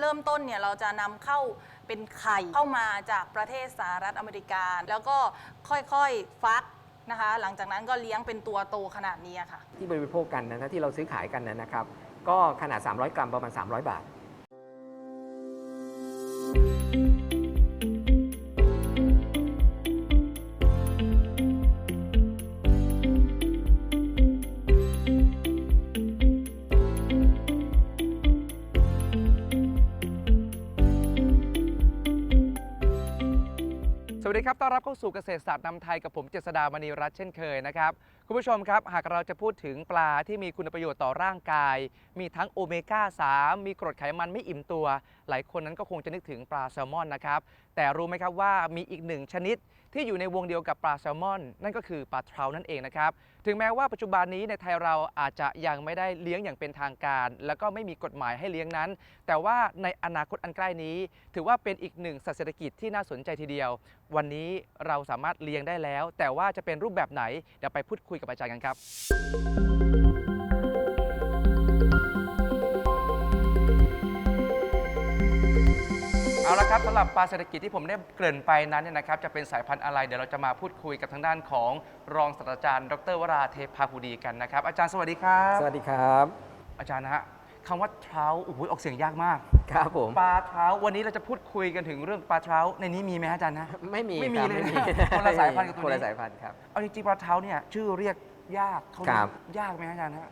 เริ่มต้นเนี่ยเราจะนำเข้าเป็นไข่เข้ามาจากประเทศสหรัฐอเมริกา แล้วก็ค่อยๆฟักนะคะ หลังจากนั้นก็เลี้ยงเป็นตัวโตขนาดนี้ค่ะ ที่บริโภคกันนะที่เราซื้อขายกันนะครับ ก็ขนาด 300 กรัมประมาณ 300 บาท ดีครับ ต้อนรับเข้าสู่เกษตรศาสตร์นำไทยกับผมเจษดามณีรัตน์เช่นเคยนะครับ คุณผู้ชมครับ หากเราจะพูดถึงปลาที่มีคุณประโยชน์ต่อร่างกาย มีทั้งโอเมก้า 3 มีกรดไขมันไม่อิ่มตัว หลายคนนั้นก็คงจะนึกถึงปลาแซลมอนนะครับ แต่รู้ไหมครับว่ามีอีกหนึ่งชนิดที่อยู่ในวงเดียวกับปลาแซลมอน นั่นก็คือปลาเทรานั่นเองนะครับ ถึงแม้ว่าปัจจุบันนี้ในไทยเราอาจจะยังไม่ได้เลี้ยงอย่างเป็นทางการ แล้วก็ไม่มีกฎหมายให้เลี้ยงนั้น แต่ว่าในอนาคตอันใกล้นี้ ถือว่าเป็นอีกหนึ่งสัตว์เศรษฐกิจที่น่าสนใจทีเดียว วันนี้เราสามารถเลี้ยงได้แล้ว แต่ว่าจะเป็นรูปแบบไหนเดี๋ยวไปพูดคุยกับอาจารย์กันครับ เอาละครับสำหรับปลาเศรษฐกิจที่ผมได้เกริ่นไปนั้นเนี่ยนะครับจะเป็นสายพันธุ์อะไรเดี๋ยวเราจะมาพูดคุยกับทางด้านของรองศาสตราจารย์ ดรวราเทพาภูดีกันนะครับอาจารย์สวัสดีครับ สวัสดีครับ อาจารย์นะฮะ คำว่าเท้าโอ้โหออกเสียงยากมาก ครับผม ปลาเท้าวันนี้เราจะพูดคุยกันถึงเรื่องปลาเท้าในนี้มีไหมฮะอาจารย์นะ ไม่มีไม่มีครับเลยไม่มีคนละสายพันธุ์กับตัวนี้ คนละสายพันธุ์ครับ เอาจริงๆปลาเท้าเนี่ยชื่อเรียกยากเขาครับ ยากไหมฮะอาจารย์ฮะ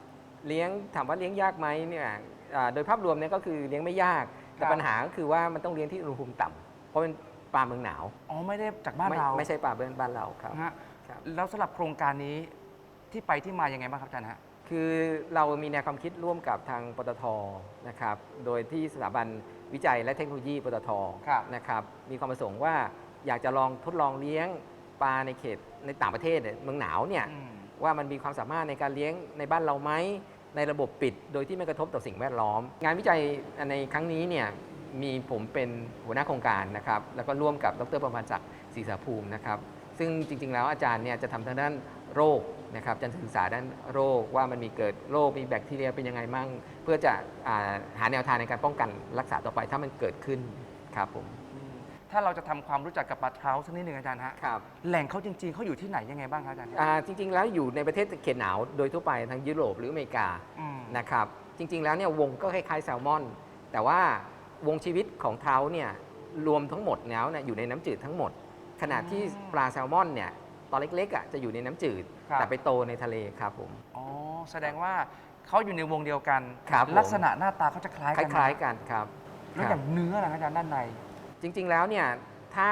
เลี้ยงถามว่าเลี้ยงยากไหมเนี่ยอ่าโดยภาพรวมเนี่ยก็คือเลี้ยงไม่ยาก แต่ครับ ปัญหาก็คือว่ามันต้องเลี้ยงที่อุณหภูมิต่ำเพราะเป็นปลาเมืองหนาวอ๋อไม่ได้จากบ้านไม่เราไม่ใช่ปลาเบืบ้านเราครับนะฮะครับ แล้วสำหรับโครงการนี้ที่ไปที่มายังไงบ้างครับอาจารย์ฮะ คือเรามีแนวความคิดร่วมกับทางปตทนะครับ โดยที่สถาบันวิจัยและเทคโนโลยีปตทครับนะครับ มีความประสงค์ว่าอยากจะลองทดลองเลี้ยงปลาในเขตในต่างประเทศเนี่ยเมืองหนาวเนี่ยอืมว่ามันมีความสามารถในการเลี้ยงในบ้านเราไหมในระบบปิด โดยที่ไม่กระทบต่อสิ่งแวดล้อม งานวิจัยในครั้งนี้เนี่ยมีผมเป็นหัวหน้าโครงการนะครับ แล้วก็ร่วมกับดรประพันธ์ศักดิ์ศรีสาภูมินะครับ ซึ่งจริง ๆ แล้วอาจารย์เนี่ยจะทำทางด้าน โรคนะครับจะศึกษาด้านโรคว่ามันมีเกิดโรคมีแบคทีเรียเป็นยังไงมั่ง เพื่อจะอ่าหาแนวทางในการป้องกันรักษาต่อไปถ้ามันเกิดขึ้นครับผมถ้าเราจะทำความรู้จักกับปลาเท้าสักนิดหนึ่งอาจารย์ฮะครับ แหล่งเขาจริง ๆเขาอยู่ที่ไหนยังไงบ้างครับอาจารย์อ่าจริงๆ แล้วอยู่ในประเทศเขตหนาวโดยทั่วไปทางยุโรปหรืออเมริกาอืมนะครับ จริงๆ แล้วเนี่ยวงก็คล้ายๆแซลมอน แต่ว่าวงชีวิตของเท้าเนี่ยรวมทั้งหมดแล้วเนี่ยอยู่ในน้ำจืดทั้งหมด ขณะที่ปลาแซลมอนเนี่ย ตอนเล็กๆอะจะอยู่ในน้ำจืด ครับ แต่ไปโตในทะเลครับผม อ๋อแสดงว่าเขาอยู่ในวงเดียวกัน ครับผม ลักษณะหน้าตาเขาจะคล้ายคกันล้าย ๆ กันครับแล้วคอรับย่างเนื้อล่ะครับอาจารย์ด้านใน จริง ๆ แล้วเนี่ยถ้า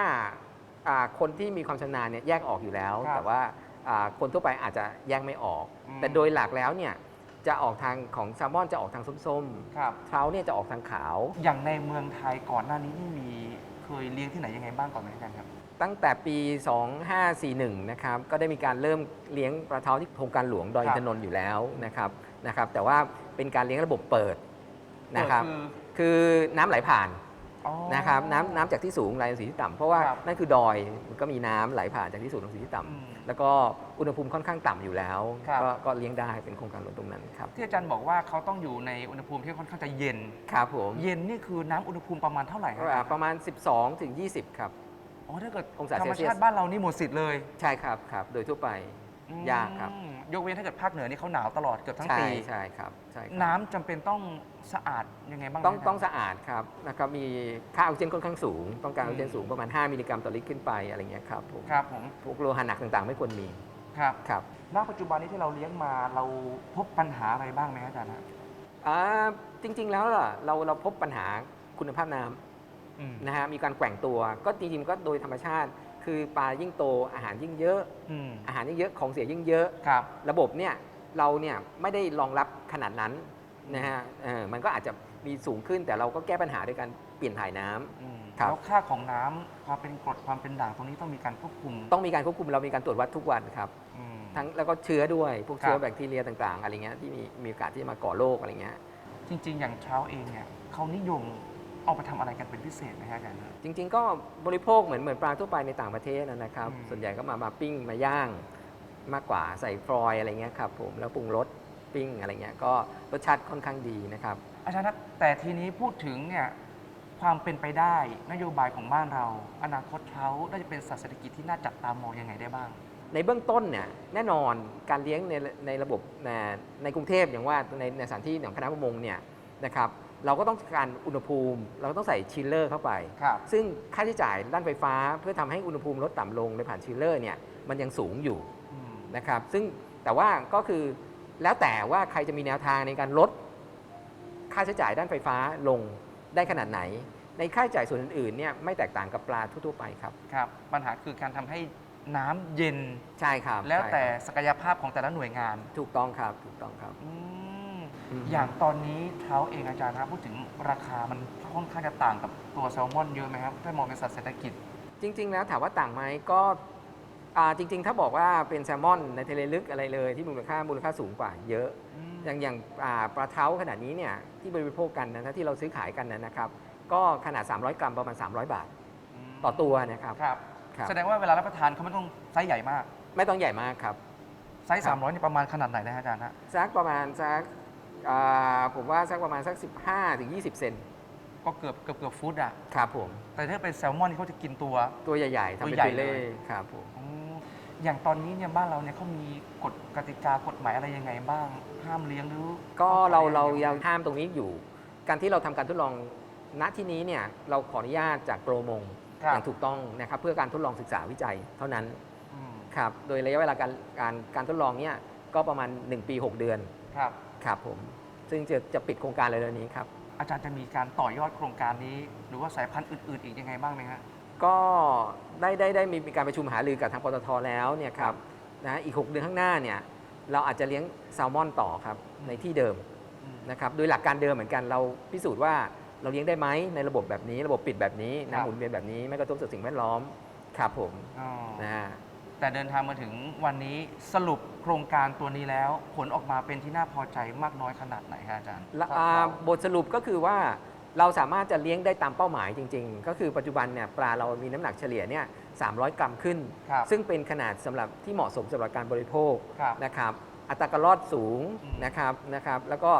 อ่าคนที่มีความชำนาญเนี่ยแยกออกอยู่แล้ว ครับแต่ว่าอ่าคนทั่วไปอาจจะแยกไม่ออก อืม แต่โดยหลักแล้วเนี่ยจะออกทางของแซลมอนจะออกทางส้มครับ ๆเท้าเนี่ยจะออกทางขาว อย่างในเมืองไทยก่อนหน้านี้นี่มีเคยเลี้ยงที่ไหนยังไงบ้างก่อนไหมอาจารย์ครับ ตั้งแต่ปี 2541 นะครับ ก็ได้มีการเริ่มเลี้ยงปลาเท้าที่โครงการหลวงดอยครัอิบนทนนท์อยู่แล้วนะครับ นะครับ แต่ว่าเป็นการเลี้ยงระบบเปิดนะครับเปิดคือคือน้ำไหลผ่านอ๋อนะครับ น้ำน้ำจากที่สูงไหลลงสู่ที่ต่ำเพราะว่าครับนั่นคือดอยมันก็มีน้ำไหลผ่านจากที่สูงลงสู่ที่ต่ำอืมแล้วก็อุณหภูมิค่อนข้างต่ำอยู่แล้วครับก็ก็เลี้ยงได้เป็นโครงการหลวงตรงนั้นครับ ที่อาจารย์บอกว่าเขาต้องอยู่ในอุณหภูมิที่ค่อนข้างจะเย็น ครับผม เย็นนี่คือน้ำอุณหภูมิประมาณเท่าไหร่ครับอ่าประมาณ 12ถึง20 ครับ อ๋อถ้าเกิดองศาธรรมเซลเซียสชาติบ้านเรานี่หมดสิทธิ์เลยใช่ครับครับโดยทั่วไปยากครับอืมยกเว้นถ้าเกิดภาคเหนือนี่เขาหนาวตลอดเกือบทั้งใช่ปีใช่ครับใช่ครับ น้ำจำเป็นต้องสะอาดยังไงบ้างต้องนะต้องสะอาดครับนะครับมีค่าออกซิเจนค่อนข้างสูง ต้องการออกซิเจนสูงประมาณ 5 มิลลิกรัมต่อลิตรขึ้นไปอะไรเงี้ยครับผมครับผมพวกโลหะหนักต่างๆ ไม่ควรมีครับครับณปัจจุบันนี้ที่เราเลี้ยงมาเราพบปัญหาอะไรบ้างไหมครับอาจารย์ฮะ อ่าจริงๆแล้วล่ะเราเราพบปัญหาคุณภาพน้อืมำ นะฮะมีการแกว่งตัว ก็จริงๆก็โดยธรรมชาติ คือปลายิ่งโตอาหารยิ่งเยอะอืมอาหารยิ่งเยอะของเสียยิ่งเยอะครับระบบเนี่ยเราเนี่ยไม่ได้รองรับขนาดนั้นนะฮะเออมันก็อาจจะมีสูงขึ้นแต่เราก็แก้ปัญหาด้วยการเปลี่ยนถ่ายน้ำอืมครับแล้วค่าของน้ำความเป็นกรดความเป็นด่างตรงนี้ต้องมีการควบคุม ต้องมีการควบคุมเรามีการตรวจวัดทุกวันครับอืมทั้งแล้วก็เชื้อด้วยพวกเชื้อครับแบคทีเรียต่าง ๆ อะไรเงี้ยที่มีมีโอกาสที่จะมาก่อโรคอะไรเงี้ยจริง ๆ อย่างเช้าเองเนี่ยเขานิยม เอาไปทำอะไรกันเป็นพิเศษไหมครับอาจารย์ฮะ จริงๆ ก็บริโภคเหมือนเหมือนปลาทั่วไปในต่างประเทศนะนะครับ อืม ส่วนใหญ่ก็มามาปิ้งมาย่างมากกว่าใส่ฟรอยล์อะไรเงี้ยครับผมแล้วปรุงรสปิ้งอะไรเงี้ยก็รสชาติค่อนข้างดีนะครับ อาจารย์นะแต่ทีนี้พูดถึงเนี่ยความเป็นไปได้นโยบายของบ้านเรา อนาคตเขาน่าจะเป็นสัตว์เศรษฐกิจที่น่าจับตามองยังไงได้บ้าง ในเบื้องต้นเนี่ยแน่นอนการเลี้ยงในในระบบในในกรุงเทพอย่างว่าในในสถานที่ของคณะประมงเนี่ยนะครับ เราก็ต้องการอุณหภูมิ เราก็ต้องใส่ชิลเลอร์เข้าไป ครับ ซึ่งค่าใช้จ่ายด้านไฟฟ้าเพื่อทำให้อุณหภูมิลดต่ำลงโดยผ่านชิลเลอร์เนี่ยมันยังสูงอยู่อืมนะครับ ซึ่งแต่ว่าก็คือแล้วแต่ว่าใครจะมีแนวทางในการลด ค่าใช้จ่ายด้านไฟฟ้าลงได้ขนาดไหน ในค่าใช้จ่ายส่วนอื่นๆเนี่ยไม่แตกต่างกับปลาทั่วๆไปครับครับ ปัญหาคือการทำให้น้ำเย็น ใช่ครับแล้วแต่ใช่ครับศักยภาพของแต่ละหน่วยงานถูกต้องครับถูกต้องครับ อืม อืมอย่างตอนนี้เท้าเองอาจารย์ครับพูดถึงราคามันค่อนข้างจะต่างกับตัวแซลมอนเยอะไหมครับถ้ามองเป็นสัตว์เศรษฐกิจ จริง ๆ แล้วถามว่าต่างไหมก็อ่าจริง ๆ ถ้าบอกว่าเป็นแซลมอนในทะเลลึกอะไรเลยที่มูลค่ามูลค่าสูงกว่าเยอะ อย่างอย่างอ่าปลาเท้าขนาดนี้เนี่ยที่บริโภคกันนะถ้าที่เราซื้อขายกันนะนะครับ ก็ขนาด 300 กรัมประมาณ 300 บาท ต่อตัวนะครับครับครับแสดงว่าเวลารับประทานเขาไม่ต้องไซส์ใหญ่มาก ไม่ต้องใหญ่มากครับไซส์300นี่ประมาณขนาดไหนนะฮะอาจารย์ฮะสักประมาณสัก อ่าผมว่าสักประมาณสัก 15ถึง20 เซนก็เกือบเกือบเกือบฟุตอะ ครับผม แต่ถ้าเป็นแซลมอนนี่เขาจะกินตัว ตัวใหญ่ๆทำเป็นตัวใหญ่ฟิเล่เลย ครับผม อืมอย่างตอนนี้เนี่ยบ้านเราเนี่ยเขามีกฎกติกากฎหมายอะไรยังไงบ้าง ห้ามเลี้ยงหรือก็เราเรายังยังห้ามตรงนี้อยู่ การที่เราทำการทดลองณที่นี้เนี่ยเราขออนุญาตจากโปรมงครับอย่างถูกต้องนะครับเพื่อการทดลองศึกษาวิจัยเท่านั้นอืมครับโดยระยะเวลาการการการทดลองเนี่ยก็ประมาณ 1 ปี 6 เดือน ครับ ครับผม ซึ่งจะจะปิดโครงการเลยเร็วๆนี้ครับ อาจารย์จะมีการต่อยอดโครงการนี้ หรือว่าสายพันธุ์อื่น ๆ อีกยังไงบ้างไหมฮะ ก็ได้ได้ได้มีการประชุมหารือกับทางปตทแล้วเนี่ยครับนะอีก 6 เดือนข้างหน้าเนี่ยเราอาจจะเลี้ยงแซลมอนต่อครับในที่เดิมอืมนะครับโดยหลักการเดิมเหมือนกันเราพิสูจน์ว่าเราเลี้ยงได้ไหมในระบบแบบนี้ ระบบปิดแบบนี้ครับ น้ำหมุนเวียนแบบนี้ไม่กระทบต่อสิ่งแวดล้อมครับผมอ๋อนะฮะ แต่เดินทางมาถึงวันนี้สรุปโครงการตัวนี้แล้ว ผลออกมาเป็นที่น่าพอใจมากน้อยขนาดไหนครับอาจารย์และอ่าบทสรุปก็คือว่าเราสามารถจะเลี้ยงได้ตามเป้าหมายจริง ๆ ก็คือปัจจุบันเนี่ยปลาเรามีน้ำหนักเฉลี่ยเนี่ย300 กรัมขึ้น ครับซึ่งเป็นขนาดสำหรับที่เหมาะสมสำหรับการบริโภค ครับ นะครับอัตราการรอดสูงอืมนะครับนะครับ แล้วก็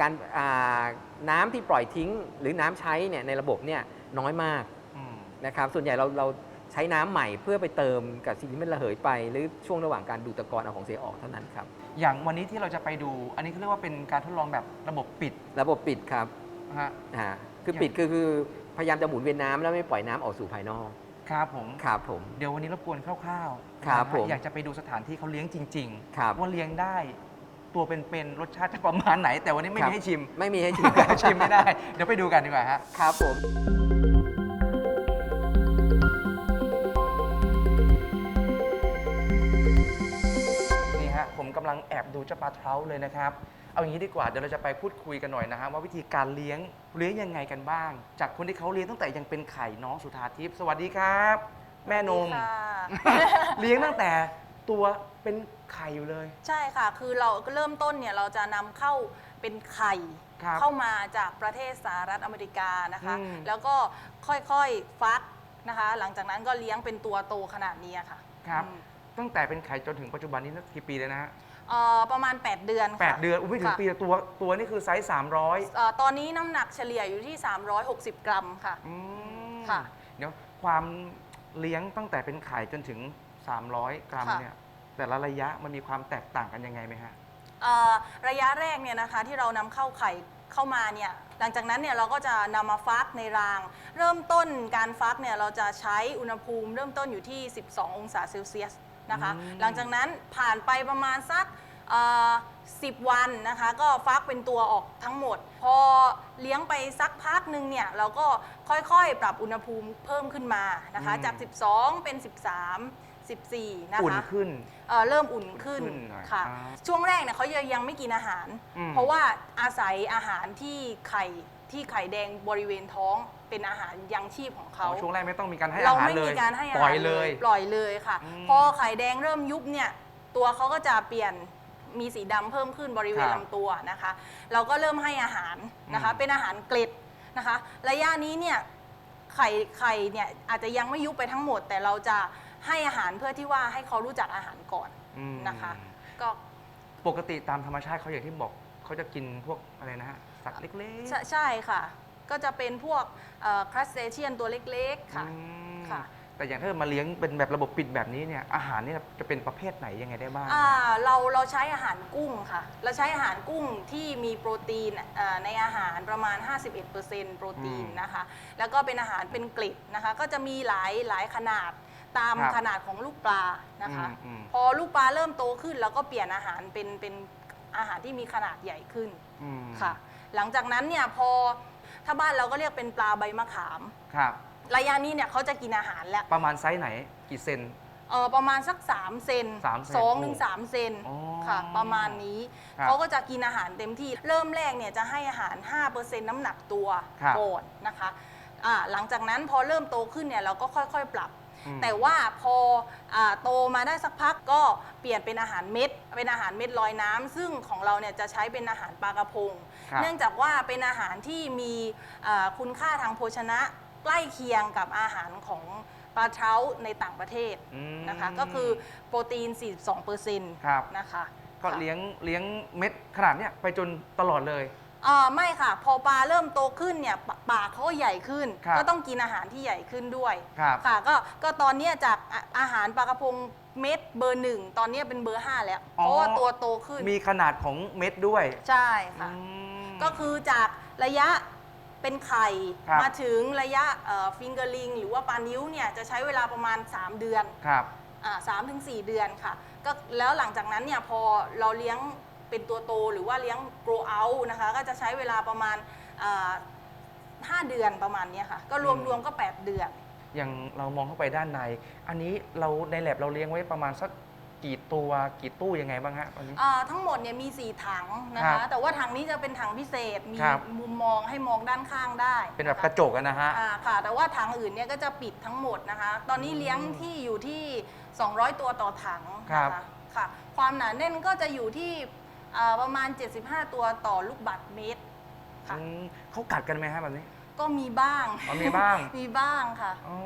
การอ่าน้ำที่ปล่อยทิ้งหรือน้ำใช้เนี่ยในระบบเนี่ยน้อยมากอืม นะครับ ส่วนใหญ่เราเรา ใช้น้ำใหม่เพื่อไปเติมกับสิ่งที่มันระเหยไป หรือช่วงระหว่างการดูดตะกอนเอาของเสียออกเท่านั้นครับ อย่างวันนี้ที่เราจะไปดู อันนี้เขาเรียกว่าเป็นการทดลองแบบระบบปิด ระบบปิดครับนะฮะอ่าคืออย่างปิดคือคือพยายามจะหมุนเวียนน้ำแล้วไม่ปล่อยน้ำออกสู่ภายนอก ครับผมครับผม เดี๋ยววันนี้รบกวนคร่าวๆครับนะฮะผมอยากจะไปดูสถานที่เขาเลี้ยงจริงครับๆว่าเลี้ยงได้ตัวเป็นๆรสชาติจะประมาณไหน แต่วันนี้ไม่ครัมีบให้ชิม ไม่มีให้ชิมกันชิมไม่ได้ เดี๋ยวไปดูกันดีกว่าฮะครับผม ลังแอบดูเจ้าปลาเท้าเลยนะครับ เอาอย่างนี้ดีกว่าเดี๋ยวเราจะไปพูดคุยกันหน่อยนะฮะว่าวิธีการเลี้ยงเลี้ยงยังไงกันบ้าง จากคนที่เขาเลี้ยงตั้งแต่ยังเป็นไข่น้องสุธาทิพย์สวัสดีครับ แม่นม ค่ะเลี้ยงตั้งแต่ตัวเป็นไข่อยู่เลย ใช่ค่ะ คือเราก็เริ่มต้นเนี่ยเราจะนำเข้าเป็นไข่ ครับเข้ามาจากประเทศสหรัฐอเมริกานะคะ อืม แล้วก็ค่อยๆฟักนะคะ หลังจากนั้นก็เลี้ยงเป็นตัวโตขนาดนี้ค่ะครับ อืมตั้งแต่เป็นไข่จนถึงปัจจุบันนี้นักกี่ปีเลยนะฮะ เอ่อประมาณ 8 เดือนแปค่ะดเดือนอุ้ยไม่ถึงค่ะปีละตัวตัวนี่คือไซส์300เอ่อตอนนี้น้ำหนักเฉลี่ยอยู่ที่ 360 กรัมค่ะ อืมค่ะ เดี๋ยวความเลี้ยงตั้งแต่เป็นไข่จนถึง 300 กรัมค่ะเนี่ยแต่ละระยะมันมีความแตกต่างกันยังไงไหมฮะ เอ่อระยะแรกเนี่ยนะคะที่เรานำเข้าไข่เข้ามาเนี่ยหลังจากนั้นเนี่ยเราก็จะนำมาฟักในราง เริ่มต้นการฟักเนี่ยเราจะใช้อุณหภูมิเริ่มต้นอยู่ที่ 12 องศาเซลเซียส นะคะอืมหลังจากนั้นผ่านไปประมาณสักเอ่อ10วันนะคะ ก็ฟักเป็นตัวออกทั้งหมด พอเลี้ยงไปสักพักหนึ่งเนี่ย เราก็ค่อยๆ ปรับอุณหภูมิเพิ่มขึ้นมานะคะ จาก 12 เป็น 13 14 นะคะอุ่นขึ้นเอ่อเริ่มอุ่นขึ้นขึ้นหน่อยค่ะอ่าช่วงแรกเนี่ยเขายังยังไม่กินอาหารอืมเพราะว่าอาศัยอาหารที่ไข่ที่ไข่แดงบริเวณท้อง เป็นอาหารยังชีพของอ๋เขาอช่วงแรกไม่ต้องมีการให้เราอาหารไม่เลมียการให้อาปหารล่อยเลยปล่อยเลยค่ะอืมพอไข่แดงเริ่มยุบเนี่ยตัวเขาก็จะเปลี่ยนมีสีดำเพิ่มขึ้นบริเวณครับลำตัวนะคะ เราก็เริ่มให้อาหารนะคะอืมเป็นอาหารเกล็ดนะคะ ระยะนี้เนี่ยไข่ไข่เนี่ยอาจจะยังไม่ยุบไปทั้งหมด แต่เราจะให้อาหารเพื่อที่ว่าให้เขารู้จักอาหารก่อนอืมนะคะ ก็ปกติตามธรรมชาติเขาอย่างที่บอกเขาจะกินพวกอะไรนะฮะสัตว์เล็กใช่ใช่ค่ะ ก็จะเป็นพวกครัสเซเชียนตัวเล็กๆค่ะอืมค่ะ แต่อย่างถ้ามาเลี้ยงเป็นแบบระบบปิดแบบนี้เนี่ยอาหารเนี่ยจะเป็นประเภทไหนยังไงได้บ้างอ่าเราเราใช้อาหารกุ้งค่ะ เราใช้อาหารกุ้งที่มีโปรตีนอ่าในอาหารประมาณ 51%โปรตีนอืมนะคะ แล้วก็เป็นอาหารเป็นเกล็ดนะคะ ก็จะมีหลายหลายขนาดตามครับขนาดของลูกปลานะคะอืมอืมพอลูกปลาเริ่มโตขึ้นเราก็เปลี่ยนอาหารเป็นเป็นอาหารที่มีขนาดใหญ่ขึ้นอืมค่ะ หลังจากนั้นเนี่ยพอ ถ้าบ้านเราก็เรียกเป็นปลาใบมะขาม ครับระยะนี้เนี่ยเขาจะกินอาหารแล้วประมาณไซส์ไหนกี่เซน เออประมาณสัก3เซนสามเซนสองโอ้ถึงสามเซนอ๋อค่ะ ประมาณนี้ครับเขาก็จะกินอาหารเต็มที่เริ่มแรกเนี่ยจะให้อาหาร 5%น้ำหนักตัวครับ ก่อนนะคะอ่าหลังจากนั้นพอเริ่มโตขึ้นเนี่ยเราก็ค่อยๆปรับ อืม แต่ว่าพออาโตมาได้สักพักก็เปลี่ยนเป็นอาหารเม็ด เป็นอาหารเม็ดลอยน้ำซึ่งของเราเนี่ยจะใช้เป็นอาหารปลากระพง ครับเนื่องจากว่าเป็นอาหารที่มีอ่าคุณค่าทางโภชนะใกล้เคียงกับอาหารของปลาเช้าในต่างประเทศอืมนะคะ ก็คือโปรตีน 42%ครับนะคะก็ค่ะ เลี้ยงเลี้ยงเม็ดขนาดเนี้ยไปจนตลอดเลยอ่าไม่ค่ะ พอปลาเริ่มโตขึ้นเนี่ยปปากเขาก็ใหญ่ขึ้น ครับ ก็ต้องกินอาหารที่ใหญ่ขึ้นด้วยครับ ค่ะก็ก็ตอนเนี้ยจากอาอาหารปลากระพงเม็ดเบอร์หนึ่งตอนเนี้ยเป็นเบอร์ห้าแล้ว เพราะว่าตัวโตขึ้นมีขนาดของเม็ดด้วยใช่ค่ะ อืม ก็คือจากระยะเป็นไข่ครับ มาถึงระยะฟิงเกอร์ลิงหรือว่าปลานิ้วเนี่ยจะใช้เวลาประมาณ 3 เดือนครับสามถึงสเดือนค่ะก็แล้วหลังจากนั้นเนี่ยพอเราเลี้ยงเป็นตัวโตหรือว่าเลี้ยง grow out นะคะก็จะใช้เวลาประมาณอ่าห้าเดือนประมาณเนี้ยค่ะก็รวมอืมรวมก็ 8 เดือน อย่างเรามองเข้าไปด้านใน อันนี้เราในแลบเราเลี้ยงไว้ประมาณสัก กี่ตัวกี่ตู้ยังไงบ้างฮะตอนนี้ อ่าทั้งหมดเนี่ยมี 4 ถังนะครัคะ บแต่ว่าถังนี้จะเป็นถังพิเศษ มีครับ มุมมองให้มองด้านข้างได้เป็นแบบคกระจกอะนะฮะ อ่าค่ะ แต่ว่าถังอื่นเนี่ยก็จะปิดทั้งหมดนะคะ ตอนนี้เลี้ยงที่อยู่ที่ 200 ตัวต่อถังครับนะคะค่ะ ความหนาแน่นก็จะอยู่ที่อ่าประมาณ 75 ตัวต่อลูกบาศก์เมตร ค่ะ อืมเขากัดกันไหมฮะแบบนี้ ก็มีบ้าง อ๋อมีบ้าง มีบ้างค่ะ อ๋อ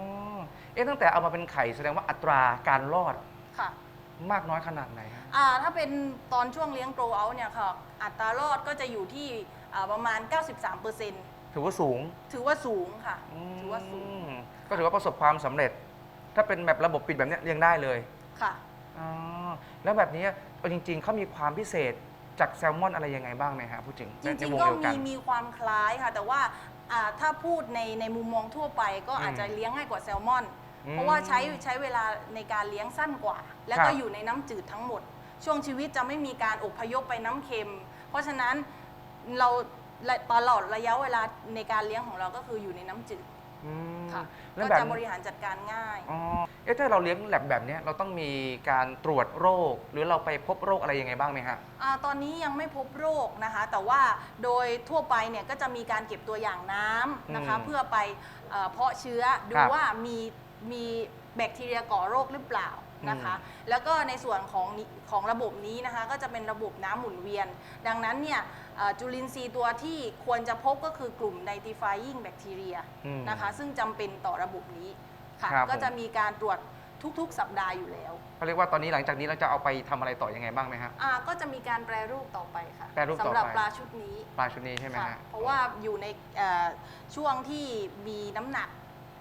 เอ๊ะตั้งแต่เอามาเป็นไข่แสดงว่าอัตราการรอดค่ะ มากน้อยขนาดไหนฮะ อ่าถ้าเป็นตอนช่วงเลี้ยงโกลเอาเนี่ยค่ะอัตรารอดก็จะอยู่ที่อ่าประมาณ 93%ถือว่าสูงถือว่าสูงค่ะ ถือว่าสูงอืมก็ถือว่าประสบความสำเร็จ ถ้าเป็นแบบระบบปิดแบบเนี้ยเลี้ยงได้เลยค่ะ อ๋อแล้วแบบนี้เอาจริง ๆเขามีความพิเศษจากแซลมอนอะไรยังไงบ้างไหมฮะพูดถึงจในริงวๆก็เดียวกัมีน มีความคล้ายค่ะ แต่ว่าอ่าถ้าพูดในในมุมมองทั่วไปก็อืมอาจจะเลี้ยงง่ายกว่าแซลมอนอืม เพราะว่าใช้ใช้เวลาในการเลี้ยงสั้นกว่า และครัก็บอยู่ในน้ำจืดทั้งหมด ช่วงชีวิตจะไม่มีการอพยพไปน้ำเค็ม เพราะฉะนั้นเราตลอดระยะเวลาในการเลี้ยงของเราก็คืออยู่ในน้ำจืดอืมค่ะแล้วก็แบบจะบริหารจัดการง่ายอ๋อเอ๊ะถ้าเราเลี้ยงแบบแบบเนี้ยเราต้องมีการตรวจโรค หรือเราไปพบโรคอะไรยังไงบ้างไหมฮะอาตอนนี้ยังไม่พบโรคนะคะ แต่ว่าโดยทั่วไปเนี่ยก็จะมีการเก็บตัวอย่างน้ำนะคะอืมเพื่อไปเอ่อเพาะเชื้อดูครับว่ามี มีแบคทีเรียก่อโรคหรือเปล่านะคะ แล้วก็ในส่วนของนิของระบบนี้นะคะ ก็จะเป็นระบบน้ำหมุนเวียน ดังนั้นเนี่ยเอ่อจุลินทรีย์ตัวที่ควรจะพบก็คือกลุ่ม nitrifying bacteria อืมนะคะ ซึ่งจำเป็นต่อระบบนี้ค่ะ ครับ ก็จะผมมีการตรวจทุกๆ สัปดาห์อยู่แล้วเขาเรียกว่าตอนนี้หลังจากนี้เราจะเอาไปทำอะไรต่อยังไงบ้างไหมฮะ อ่าก็จะมีการแปรรูปต่อไปค่ะแปรรูปต่อไป สำหรับปลาชุดนี้ปลาชุดนี้ใช่ไหมค่ะฮะเพราะว่าอยู่ในเอ่อช่วงที่มีน้ำหนัก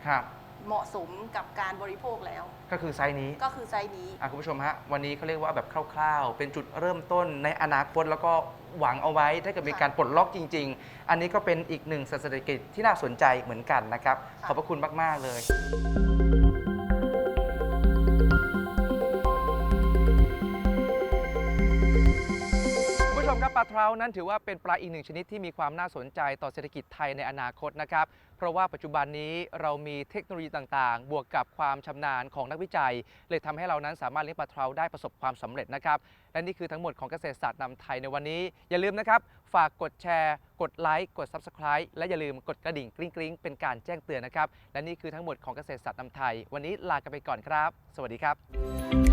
ครับ เหมาะสมกับการบริโภคแล้ว ก็คือไซส์นี้ก็คือไซส์นี้ อะคุณผู้ชมฮะวันนี้เขาเรียกว่าแบบคร่าวๆ เป็นจุดเริ่มต้นในอนาคตแล้วก็หวังเอาไว้ถ้าเกิดมีค่ะการปลดล็อกจริง ๆ อันนี้ก็เป็นอีกหนึ่งเศรษฐกิจที่น่าสนใจเหมือนกันนะครับค่ะขอบพระคุณมาก ๆ เลย ปลาเทรานั้นถือว่าเป็นปลาอีกหนึ่งชนิดที่มีความน่าสนใจต่อเศรษฐกิจไทยในอนาคตนะครับ เพราะว่าปัจจุบันนี้เรามีเทคโนโลยีต่างๆ บวกกับความชำนาญของนักวิจัย เลยทำให้เรานั้นสามารถเลี้ยงปลาเทราได้ประสบความสำเร็จนะครับ และนี่คือทั้งหมดของเกษตรศาสตร์นำไทยในวันนี้ อย่าลืมนะครับ ฝากกดแชร์ กดไลค์ กด Subscribe และอย่าลืมกดกระดิ่งกริ๊งกริ๊งเป็นการแจ้งเตือนนะครับ และนี่คือทั้งหมดของเกษตรศาสตร์นำไทย วันนี้ลากันไปก่อนครับ สวัสดีครับ